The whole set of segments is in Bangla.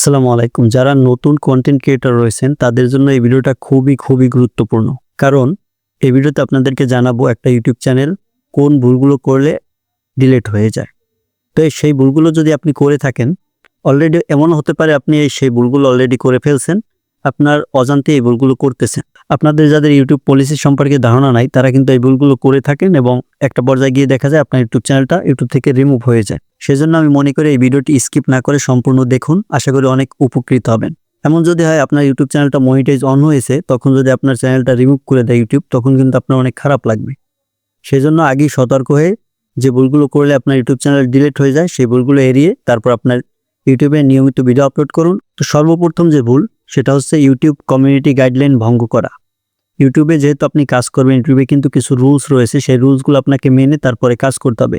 আসসালামু আলাইকুম। যারা নতুন কন্টেন্ট ক্রিয়েটর রয়েছেন, তাদের জন্য এই ভিডিওটা খুবই খুবই গুরুত্বপূর্ণ। কারণ এই ভিডিওতে আপনাদেরকে জানাব একটা ইউটিউব চ্যানেল কোন ভুলগুলো করলে ডিলেট হয়ে যায়। তো এই সেই ভুলগুলো যদি আপনি করে থাকেন অলরেডি এমন হতে পারে আপনি এই সেই ভুলগুলো অলরেডি করে ফেলছেন আপনার অজান্তে এই ভুলগুলো করতেছেন। আপনাদের যাদের ইউটিউব পলিসি সম্পর্কে ধারণা নাই, তারা কিন্তু এই ভুলগুলো করে থাকেন এবং একটা পর্যায়ে গিয়ে দেখা যায় আপনার ইউটিউব চ্যানেলটা ইউটিউব থেকে রিমুভ হয়ে যায়। সেজন্য আমি মনে করি এই ভিডিওটি স্কিপ না করে সম্পূর্ণ দেখুন, আশা করি অনেক উপকৃত হবেন। এমন যদি হয় আপনার ইউটিউব চ্যানেলটা মনিটাইজ অন হয়েছে, তখন যদি আপনার চ্যানেলটা রিমুভ করে দেয় ইউটিউব তখন কিন্তু আপনার অনেক খারাপ লাগবে। সেজন্য আগেই সতর্ক হয়ে যে ভুলগুলো করলে আপনার ইউটিউব চ্যানেল ডিলিট হয়ে যায়, সেই ভুলগুলো এড়িয়ে তারপর আপনার ইউটিউবে নিয়মিত ভিডিও আপলোড করুন। তো সর্বপ্রথম যে ভুল সেটা হচ্ছে ইউটিউব কমিউনিটি গাইডলাইন ভঙ্গ করা। ইউটিউবে যেহেতু আপনি কাজ করবেন, ইউটিউবে কিন্তু কিছু রুলস রয়েছে, সেই রুলসগুলো আপনাকে মেনে তারপরে কাজ করতে হবে।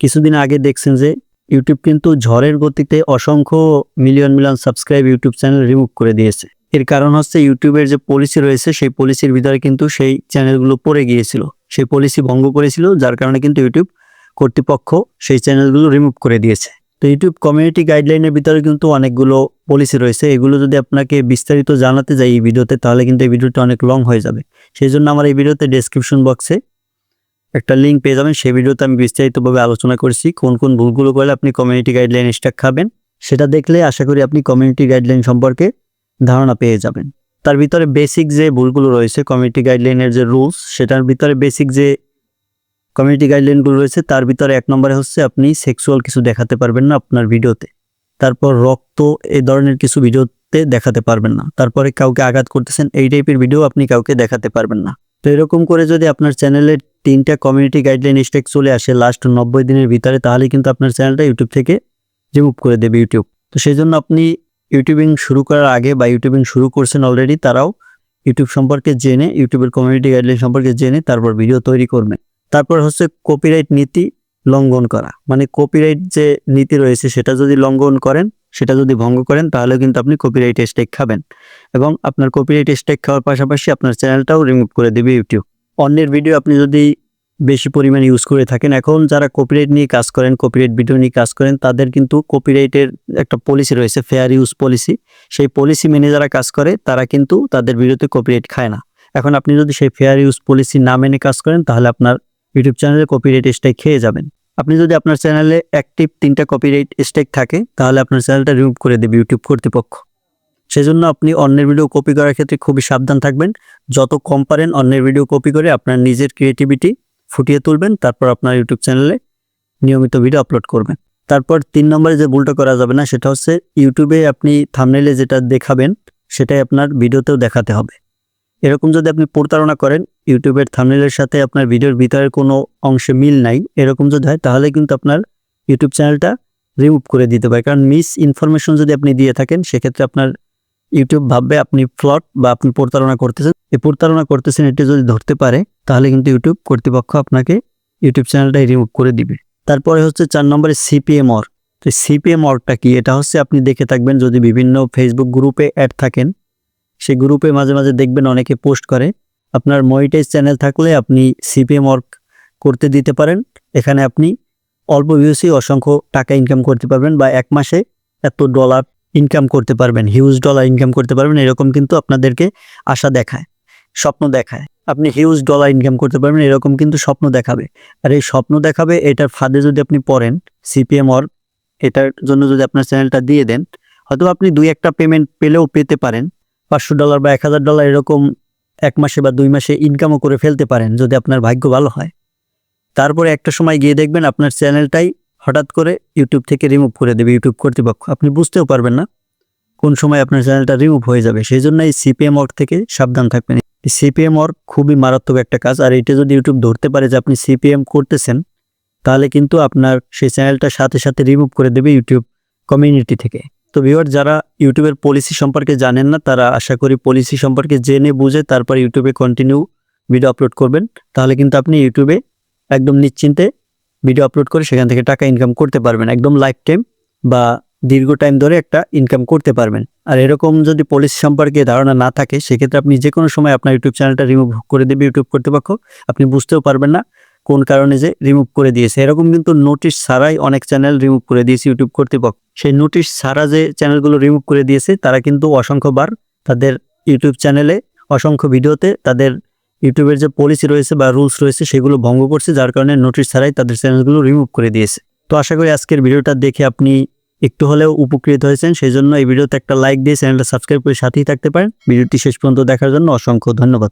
কিছুদিন আগে দেখছেন যে ইউটিউব কিন্তু ঝড়ের গতিতে অসংখ্য million million subscribe YouTube channel remove করে দিয়েছে। এর কারণ হচ্ছে ইউটিউবের যে পলিসি রয়েছে, সেই পলিসির ভিতরে কিন্তু সেই চ্যানেলগুলো পড়ে গিয়েছিল। সেই পলিসি ভঙ্গ করেছিল, যার কারণে কিন্তু ইউটিউব কর্তৃপক্ষ সেই চ্যানেলগুলো রিমুভ করে দিয়েছে। তো ইউটিউব কমিউনিটি গাইডলাইনের ভিতরে কিন্তু অনেকগুলো পলিসি রয়েছে। এগুলো যদি আপনাকে বিস্তারিত জানাতে যাই এই ভিডিওতে, তাহলে কিন্তু এই ভিডিওটা অনেক লং হয়ে যাবে। সেই জন্য আমার এই ভিডিওতে ডেসক্রিপশন বক্সে একটা লিঙ্ক পেয়ে যাবেন। সেই ভিডিওতে আমি বিস্তারিতভাবে আলোচনা করছি, কোন কোন ভুলগুলো করলে আপনি কমিউনিটি গাইডলাইন স্ট্যাক খাবেন। সেটা দেখলে আশা করি আপনি কমিউনিটি গাইডলাইন সম্পর্কে ধারণা পেয়ে যাবেন। তার ভিতরে বেসিক যে ভুলগুলো রয়েছে কমিউনিটি গাইডলাইনের যে রুলস সেটার ভিতরে বেসিক যে কমিউনিটি গাইডলাইনগুলো রয়েছে, তার ভিতরে এক নম্বরে হচ্ছে আপনি সেক্সুয়াল কিছু দেখাতে পারবেন না আপনার ভিডিওতে তারপর রক্ত এই ধরনের কিছু ভিডিওতে দেখাতে পারবেন না। তারপরে কাউকে আঘাত করতেছেন, এই টাইপের ভিডিও আপনি কাউকে দেখাতে পারবেন না। তো এরকম করে যদি আপনার চ্যানেলে তিনটা কমিউনিটি গাইডলাইন স্টেক চলে আসে লাস্ট নব্বই দিনের ভিতরে, তাহলে কিন্তু আপনার চ্যানেলটা ইউটিউব থেকে রিমুভ করে দেবে ইউটিউব তো সেই জন্য আপনি ইউটিউবিং শুরু করার আগে বা ইউটিউবিং শুরু করছেন অলরেডি তারাও ইউটিউব সম্পর্কে জেনে ইউটিউবের কমিউনিটি গাইডলাইন সম্পর্কে জেনে তারপর ভিডিও তৈরি করবেন। তারপর হচ্ছে কপিরাইট নীতি লঙ্ঘন করা। মানে কপিরাইট যে নীতি রয়েছে, সেটা যদি লঙ্ঘন করেন, সেটা যদি ভঙ্গ করেন, তাহলে কিন্তু আপনি কপিরাইট স্টেক খাবেন। এবং আপনার কপিরাইট স্টেক খাওয়ার পাশাপাশি আপনার চ্যানেলটাও রিমুভ করে দেবে ইউটিউব অন্যের ভিডিও আপনি যদি বেশি পরিমাণে ইউজ করে থাকেন, এখন যারা কপিরাইট নিয়ে কাজ করেন কপিরাইট ভিডিও নিয়ে কাজ করেন, তাদের কিন্তু কপিরাইটের একটা পলিসি রয়েছে ফেয়ার ইউজ পলিসি সেই পলিসি মেনে যারা কাজ করে, তারা কিন্তু তাদের ভিডিওতে কপিরাইট খায় না। এখন আপনি যদি সেই ফেয়ার ইউজ পলিসি না মেনে কাজ করেন, তাহলে আপনার ইউটিউব চ্যানেলে কপিরাইট স্ট্রাইক খেয়ে যাবেন। আপনি যদি আপনার চ্যানেলে অ্যাক্টিভ তিনটা কপিরাইট স্ট্রাইক থাকে, তাহলে আপনার চ্যানেলটা রিমুভ করে দেবে ইউটিউব কর্তৃপক্ষ। সেজন্য আপনি অন্যের ভিডিও কপি করার ক্ষেত্রে খুবই সাবধান থাকবেন। যত কম পারেন অন্যের ভিডিও কপি করে আপনার নিজের ক্রিয়েটিভিটি ফুটিয়ে তুলবেন, তারপর আপনার ইউটিউব চ্যানেলে নিয়মিত ভিডিও আপলোড করবেন। তারপর তিন নম্বরে যে ভুলটা করা যাবে না, সেটা হচ্ছে ইউটিউবে আপনি থামনেলে যেটা দেখাবেন, সেটাই আপনার ভিডিওতেও দেখাতে হবে। এরকম যদি আপনি প্রতারণা করেন ইউটিউবের থামনেলের সাথে আপনার ভিডিওর ভিতরের কোনো অংশে মিল নাই, এরকম যদি হয়, তাহলে কিন্তু আপনার ইউটিউব চ্যানেলটা রিমুভ করে দিতে পারে। কারণ মিস ইনফরমেশন যদি আপনি দিয়ে থাকেন, সেক্ষেত্রে আপনার ইউটিউব ভাববে আপনি ফ্লট বা আপনি প্রতারণা করতেছেন। এই প্রতারণা করতেছেন, এটি যদি ধরতে পারে, তাহলে কিন্তু ইউটিউব কর্তৃপক্ষ আপনাকে ইউটিউব চ্যানেলটাই রিমুভ করে দিবে। তারপরে হচ্ছে চার নম্বরে সিপিএম অর তো সিপিএম অরটা কি? এটা হচ্ছে আপনি দেখে থাকবেন, যদি বিভিন্ন ফেসবুক গ্রুপে অ্যাড থাকেন সেই গ্রুপে মাঝে মাঝে দেখবেন অনেকে পোস্ট করে। আপনার মনিটাইজ চ্যানেল থাকলে আপনি সিপিএম ওয়ার্ক করতে দিতে পারেন। এখানে আপনি অল্প ভিউসেই অসংখ্য টাকা ইনকাম করতে পারবেন বা এক মাসে এত ডলার ইনকাম করতে পারবেন হিউজ ডলার ইনকাম করতে পারবেন, এরকম কিন্তু আপনাদেরকে আশা দেখায়, স্বপ্ন দেখায়। আপনি হিউজ ডলার ইনকাম করতে পারবেন, এরকম কিন্তু স্বপ্ন দেখাবে। আর এই স্বপ্ন দেখাবে, এটার ফাঁদে যদি আপনি পড়েন সিপিএম ওয়ার্ক এটার জন্য যদি আপনার চ্যানেলটা দিয়ে দেন হয়তো আপনি দুই একটা পেমেন্ট পেলেও পেতে পারেন। পাঁচশো ডলার বা এক হাজার ডলার এরকম এক মাসে বা দুই মাসে ইনকামও করে ফেলতে পারেন যদি আপনার ভাগ্য ভালো হয়। তারপরে একটা সময় গিয়ে দেখবেন আপনার চ্যানেলটাই হঠাৎ করে ইউটিউব থেকে রিমুভ করে দেবে ইউটিউব কর্তৃপক্ষ। আপনি বুঝতেও পারবেন না কোন সময় আপনার চ্যানেলটা রিমুভ হয়ে যাবে। সেই জন্য এই সিপিএম ওয়ার্ক থেকে সাবধান থাকবেন। এই সিপিএম ওয়ার্ক খুবই মারাত্মক একটা কাজ। আর এটা যদি ইউটিউব ধরতে পারে যে আপনি সিপিএম করতেছেন, তাহলে কিন্তু আপনার সেই চ্যানেলটা সাথে সাথে রিমুভ করে দেবে ইউটিউব কমিউনিটি থেকে। তো ভিউয়ার যারা ইউটিউবের পলিসি সম্পর্কে জানেন না, তারা আশা করি পলিসি সম্পর্কে জেনে বুঝে তারপর ইউটিউবে কন্টিনিউ ভিডিও আপলোড করবেন। তাহলে কিন্তু আপনি ইউটিউবে একদম নিশ্চিন্তে ভিডিও আপলোড করে সেখান থেকে টাকা ইনকাম করতে পারবেন। একদম লাইফ টাইম বা দীর্ঘ টাইম ধরে একটা ইনকাম করতে পারবেন। আর এরকম যদি পলিসি সম্পর্কে ধারণা না থাকে, সেক্ষেত্রে আপনি যে কোনো সময় আপনার ইউটিউব চ্যানেলটা রিমুভ করে দেবে ইউটিউব কর্তৃপক্ষ। আপনি বুঝতেও পারবেন না কোন কারণে যে রিমুভ করে দিয়েছে। এরকম কিন্তু নোটিশ ছাড়াই অনেক চ্যানেল রিমুভ করে দিয়েছে ইউটিউব কর্তৃপক্ষ। সেই নোটিশ ছাড়া যে চ্যানেলগুলো রিমুভ করে দিয়েছে, তারা কিন্তু অসংখ্যবার তাদের ইউটিউব চ্যানেলে অসংখ্য ভিডিওতে তাদের ইউটিউবের যে পলিসি রয়েছে বা রুলস রয়েছে, সেগুলো ভঙ্গ করছে, যার কারণে নোটিশ ছাড়াই তাদের চ্যানেলগুলো রিমুভ করে দিয়েছে। তো আশা করি আজকের ভিডিওটা দেখে আপনি একটু হলেও উপকৃত হয়েছেন। সেই জন্য এই ভিডিওতে একটা লাইক দিয়ে চ্যানেলটা সাবস্ক্রাইব করে সাথেই থাকতে পারেন। ভিডিওটি শেষ পর্যন্ত দেখার জন্য অসংখ্য ধন্যবাদ।